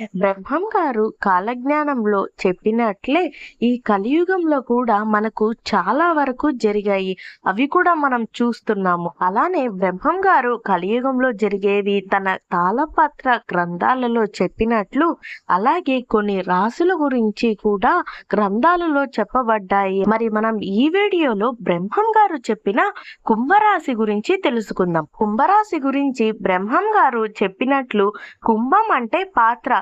బ్రహ్మం గారు కాలజ్ఞానంలో చెప్పినట్లే ఈ కలియుగంలో కూడా మనకు చాలా వరకు జరిగాయి. అవి కూడా మనం చూస్తున్నాము. అలానే బ్రహ్మం గారు కలియుగంలో జరిగేవి తన తాళపత్ర గ్రంథాలలో చెప్పినట్లు అలాగే కొన్ని రాసుల గురించి కూడా గ్రంథాలలో చెప్పబడ్డాయి. మరి మనం ఈ వీడియోలో బ్రహ్మం గారు చెప్పిన కుంభరాశి గురించి తెలుసుకుందాం. కుంభరాశి గురించి బ్రహ్మం గారు చెప్పినట్లు కుంభం అంటే పాత్ర.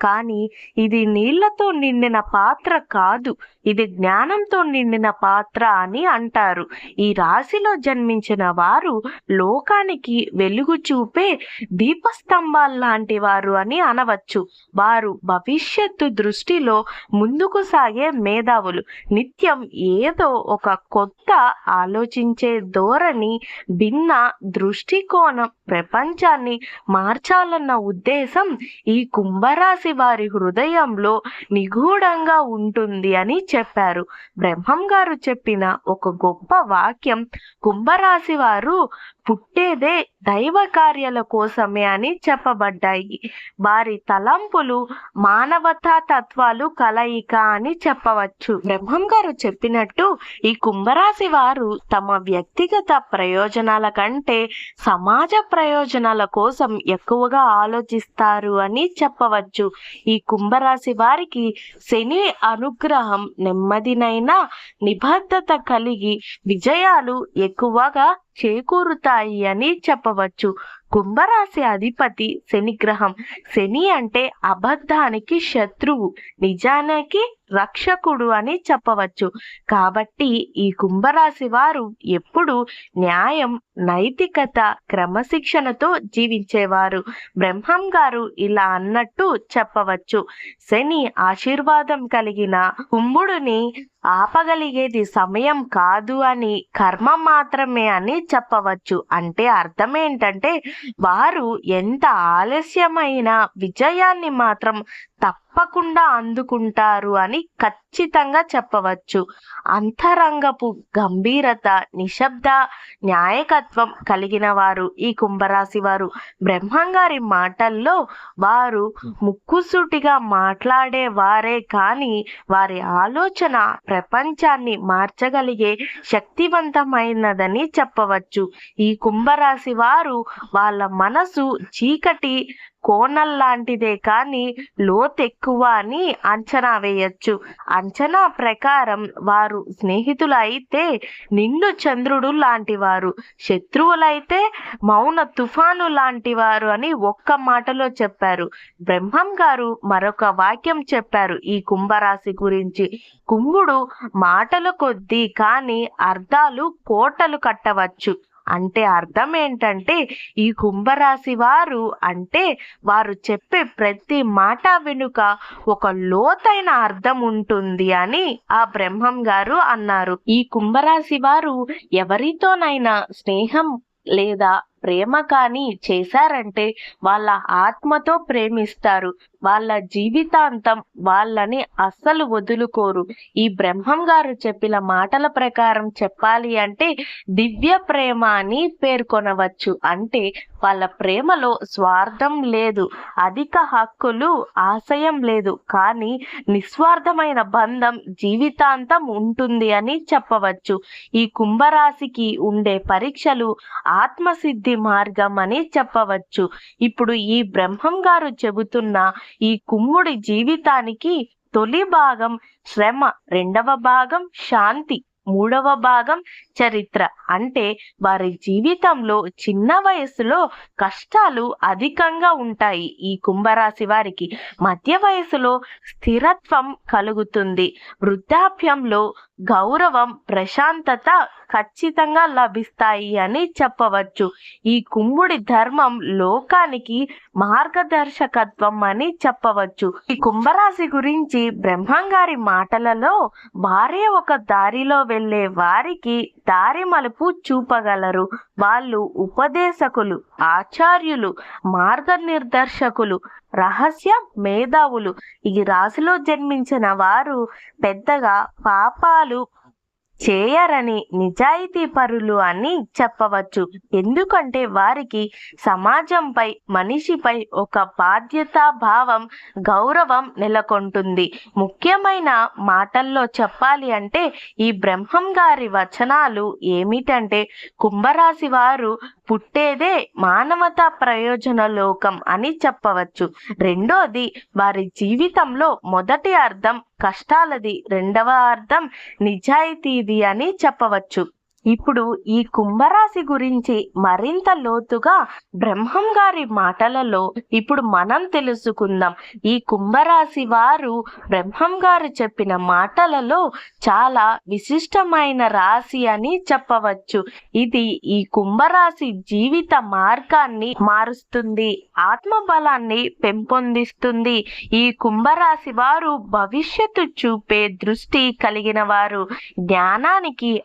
కానీ ఇది నీళ్ళతో నిండిన పాత్ర కాదు ఇది జ్ఞానంతో నిండిన పాత్ర అని అంటారు. ఈ రాశిలో జన్మించిన వారు లోకానికి వెలుగు చూపే దీపస్తంభాలు లాంటి వారు అని అనవచ్చు. వారు భవిష్యత్తు దృష్టిలో ముందుకు సాగే మేధావులు. నిత్యం ఏదో ఒక కొత్త ఆలోచించే ధోరణి భిన్న దృష్టికోణం ప్రపంచాన్ని మార్చాలన్న ఉద్దేశం ఈ కుంభరాశి వారి హృదయంలో నిగూఢంగా ఉంటుంది అని చెప్పారు. బ్రహ్మం గారు చెప్పిన ఒక గొప్ప వాక్యం కుంభరాశి వారు పుట్టేదే దైవ కార్యాల కోసమే అని చెప్పబడ్డాయి. వారి తలంపులు మానవతా తత్వాలు కలయిక అని చెప్పవచ్చు. బ్రహ్మం గారు చెప్పినట్టు ఈ కుంభరాశి వారు తమ వ్యక్తిగత ప్రయోజనాల కంటే సమాజ ప్రయోజనాల కోసం ఎక్కువగా ఆలోచిస్తారు అని చెప్పవచ్చు. ఈ కుంభరాశి వారికి శని అనుగ్రహం నెమ్మదినైనా నిబద్ధత కలిగి విజయాలు ఎక్కువగా చేకూరుతాయి అని చెప్పవచ్చు. కుంభరాశి అధిపతి శనిగ్రహం. శని అంటే అబద్ధానికి శత్రువు నిజానికి రక్షకుడు అని చెప్పవచ్చు. కాబట్టి ఈ కుంభరాశి వారు ఎప్పుడు న్యాయం నైతికత క్రమశిక్షణతో జీవించేవారు. బ్రహ్మం గారు ఇలా అన్నట్టు చెప్పవచ్చు. శని ఆశీర్వాదం కలిగిన కుంభుడిని ఆపగలిగేది సమయం కాదు అని కర్మ మాత్రమే అని చెప్పవచ్చు. అంటే అర్థం ఏంటంటే వారు ఎంత ఆలస్యమైన విజయాన్ని మాత్రం తప్పకుండా అందుకుంటారు అని ఖచ్చితంగా చెప్పవచ్చు. అంతరంగపు గంభీరత నిశ్శబ్ద న్యాయకత్వం కలిగిన వారు ఈ కుంభరాశి వారు. బ్రహ్మంగారి మాటల్లో వారు ముక్కుసూటిగా మాట్లాడే వారే కానీ వారి ఆలోచన ప్రపంచాన్ని మార్చగలిగే శక్తివంతమైనదని చెప్పవచ్చు. ఈ కుంభరాశి వారు వాళ్ళ మనసు చీకటి కోణల్లాంటిదే కానీ లోతెక్కువ అని అంచనా వేయచ్చు. అంచనా ప్రకారం వారు స్నేహితులు అయితే నిండు చంద్రుడు లాంటివారు శత్రువులైతే మౌన తుఫాను లాంటివారు అని ఒక్క మాటలో చెప్పారు. బ్రహ్మం గారు మరొక వాక్యం చెప్పారు ఈ కుంభరాశి గురించి. కుంభుడు మాటల కొద్దీ కానీ అర్థాలు కోటలు కట్టవచ్చు. అంటే అర్థం ఏంటంటే ఈ కుంభరాశి వారు అంటే వారు చెప్పే ప్రతి మాట వెనుక ఒక లోతైన అర్థం ఉంటుంది అని ఆ బ్రహ్మం గారు అన్నారు. ఈ కుంభరాశి వారు ఎవరితోనైనా స్నేహం లేదా ప్రేమ కానీ చేశారంటే వాళ్ళ ఆత్మతో ప్రేమిస్తారు. వాళ్ళ జీవితాంతం వాళ్ళని అస్సలు వదులుకోరు. ఈ బ్రహ్మం గారు చెప్పిన మాటల ప్రకారం చెప్పాలి అంటే దివ్య ప్రేమ అని పేర్కొనవచ్చు. అంటే వాళ్ళ ప్రేమలో స్వార్థం లేదు అధిక హక్కులు ఆశయం లేదు. కానీ నిస్వార్థమైన బంధం జీవితాంతం ఉంటుంది అని చెప్పవచ్చు. ఈ కుంభరాశికి ఉండే పరీక్షలు ఆత్మసిద్ధి మార్గం అని చెప్పవచ్చు. ఇప్పుడు ఈ బ్రహ్మం గారు చెబుతున్న ఈ కుమ్ముడి జీవితానికి తొలి భాగం శ్రమ రెండవ భాగం శాంతి. మూడవ భాగం చరిత్ర. అంటే వారి జీవితంలో చిన్న వయసులో కష్టాలు అధికంగా ఉంటాయి ఈ కుంభరాశి వారికి. మధ్య వయసులో స్థిరత్వం కలుగుతుంది. వృద్ధాప్యంలో గౌరవం ప్రశాంతత ఖచ్చితంగా లభిస్తాయి అని చెప్పవచ్చు. ఈ కుంభుడి ధర్మం లోకానికి మార్గదర్శకత్వం అని చెప్పవచ్చు. ఈ కుంభరాశి గురించి బ్రహ్మంగారి మాటలలో వారే ఒక దారిలో వెళ్ళే వారికి దారి మలుపు చూపగలరు. వాళ్ళు ఉపదేశకులు. ఆచార్యులు మార్గనిర్దర్శకులు రహస్య మేధావులు. ఈ రాశిలో జన్మించిన వారు పెద్దగా పాపాలు చేయరని నిజాయితీ పరులు అని చెప్పవచ్చు. ఎందుకంటే వారికి సమాజంపై మనిషిపై ఒక బాధ్యతా భావం గౌరవం నెలకొంటుంది. ముఖ్యమైన మాటల్లో చెప్పాలి అంటే ఈ బ్రహ్మం గారి వచనాలు ఏమిటంటే కుంభరాశి వారు పుట్టేదే మానవతా ప్రయోజన లోకం అని చెప్పవచ్చు. రెండోది వారి జీవితంలో మొదటి అర్థం కష్టాలది రెండవ అర్థం నిజాయితీది అని చెప్పవచ్చు. ఇప్పుడు ఈ కుంభరాశి గురించి మరింత లోతుగా బ్రహ్మం గారి మాటలలో ఇప్పుడు మనం తెలుసుకుందాం. ఈ కుంభరాశి వారు బ్రహ్మం గారు చెప్పిన మాటలలో చాలా విశిష్టమైన రాశి అని చెప్పవచ్చు. ఇది ఈ కుంభరాశి జీవిత మార్గాన్ని మారుస్తుంది ఆత్మబలాన్ని పెంపొందిస్తుంది. ఈ కుంభరాశి వారు భవిష్యత్తు చూపే దృష్టి కలిగిన వారు జ్ఞానానికి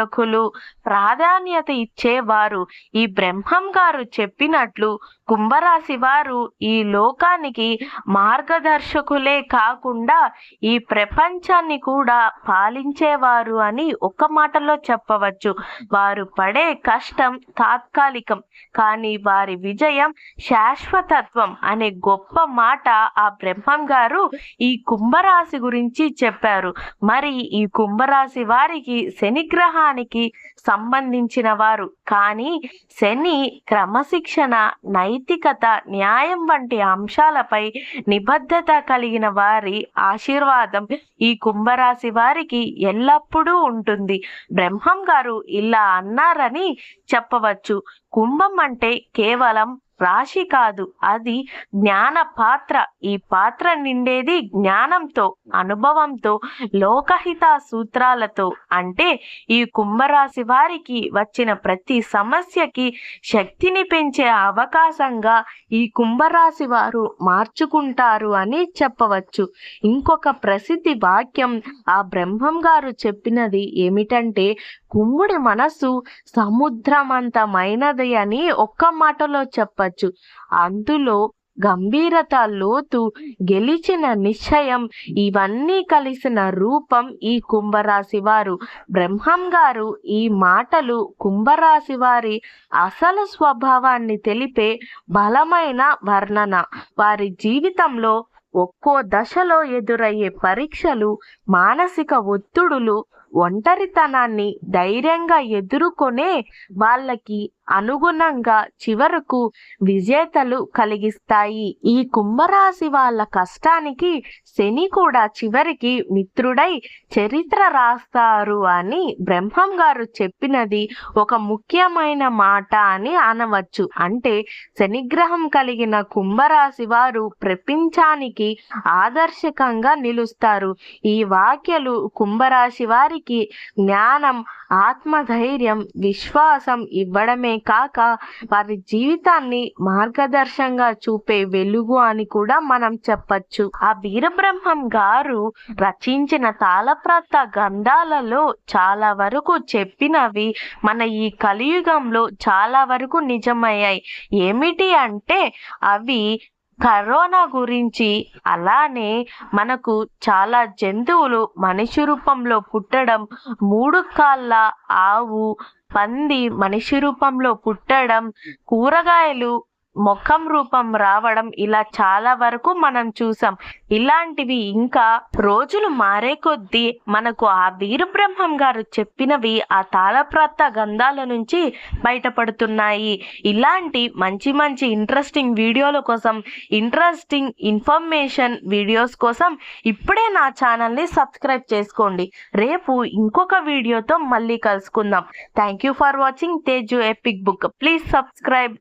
ఆవిష్కరకులు ప్రాధాన్యత ఇచ్చేవారు. ఈ బ్రహ్మం గారు చెప్పినట్లు కుంభరాశి వారు ఈ లోకానికి మార్గదర్శకులే కాకుండా ఈ ప్రపంచాన్ని కూడా పాలించేవారు అని ఒక మాటలో చెప్పవచ్చు. వారు పడే కష్టం తాత్కాలికం కానీ వారి విజయం శాశ్వతత్వం అనే గొప్ప మాట ఆ బ్రహ్మం గారు ఈ కుంభరాశి గురించి చెప్పారు. మరి ఈ కుంభరాశి వారికి శనిగ్రహాన్ని గ్రహానికి సంబంధించిన వారు. కానీ శని క్రమశిక్షణ నైతికత న్యాయం వంటి అంశాలపై నిబద్ధత కలిగిన వారి ఆశీర్వాదం ఈ కుంభరాశి వారికి ఎల్లప్పుడూ ఉంటుంది. బ్రహ్మం గారు ఇలా అన్నారని చెప్పవచ్చు. కుంభం అంటే కేవలం రాశి కాదు. అది జ్ఞాన పాత్ర. ఈ పాత్ర నిండేది జ్ఞానంతో అనుభవంతో లోకహిత సూత్రాలతో. అంటే ఈ కుంభరాశి వారికి వచ్చిన ప్రతి సమస్యకి శక్తిని పెంచే అవకాశంగా ఈ కుంభరాశి వారు మార్చుకుంటారు అని చెప్పవచ్చు. ఇంకొక ప్రసిద్ధి వాక్యం ఆ బ్రహ్మం గారు చెప్పినది ఏమిటంటే కుమ్ముడి మనస్సు సముద్రమంతమైనది అని ఒక్క మాటలో చెప్పచ్చు. అందులో గంభీరత లోతు గెలిచిన నిశ్చయం ఇవన్నీ కలిసిన రూపం ఈ కుంభరాశి వారు బ్రహ్మం గారు ఈ మాటలు కుంభరాశి వారి అసలు స్వభావాన్ని తెలిపే బలమైన వర్ణన. వారి జీవితంలో ఒక్కో దశలో ఎదురయ్యే పరీక్షలు మానసిక ఒత్తిడులు ఒంటరితనాన్ని ధైర్యంగా ఎదుర్కొనే వాళ్ళకి అనుగుణంగా చివరకు విజేతలు కలిగిస్తాయి. ఈ కుంభరాశి వాళ్ళ కష్టానికి శని కూడా చివరికి మిత్రుడై చరిత్ర రాస్తారు అని బ్రహ్మం గారు చెప్పినది ఒక ముఖ్యమైన మాట అని అనవచ్చు. అంటే శనిగ్రహం కలిగిన కుంభరాశి వారు ప్రపంచానికి ఆదర్శకంగా నిలుస్తారు. ఈ వాక్యలు కుంభరాశి వారికి జ్ఞానం ఆత్మధైర్యం విశ్వాసం ఇవ్వడమే కాక వారి జీవితాన్ని మార్గదర్శంగా చూపే వెలుగు అని కూడా మనం చెప్పచ్చు. ఆ వీరబ్రహ్మం గారు రచించిన తాళప్రాత గంధాలలో చాలా వరకు చెప్పినవి మన ఈ కలియుగంలో చాలా వరకు నిజమయ్యాయి. ఏమిటి అంటే అవి కరోనా గురించి అలానే మనకు చాలా జంతువులు మనిషి రూపంలో పుట్టడం మూడు కాళ్ళ ఆవు పంది మనిషి రూపంలో పుట్టడం కూరగాయలు ముఖం రూపం రావడం ఇలా చాలా వరకు మనం చూసాం. ఇలాంటివి ఇంకా రోజులు మారే కొద్దీ మనకు ఆ వీరబ్రహ్మం గారు చెప్పినవి ఆ తాళప్రాత గంధాల నుంచి బయటపడుతున్నాయి. ఇలాంటి మంచి మంచి ఇంట్రెస్టింగ్ వీడియోల కోసం ఇంట్రెస్టింగ్ ఇన్ఫర్మేషన్ వీడియోస్ కోసం ఇప్పుడే నా ఛానల్ని సబ్స్క్రైబ్ చేసుకోండి. రేపు ఇంకొక వీడియోతో మళ్ళీ కలుసుకుందాం. Thank you for watching Teju epic book please subscribe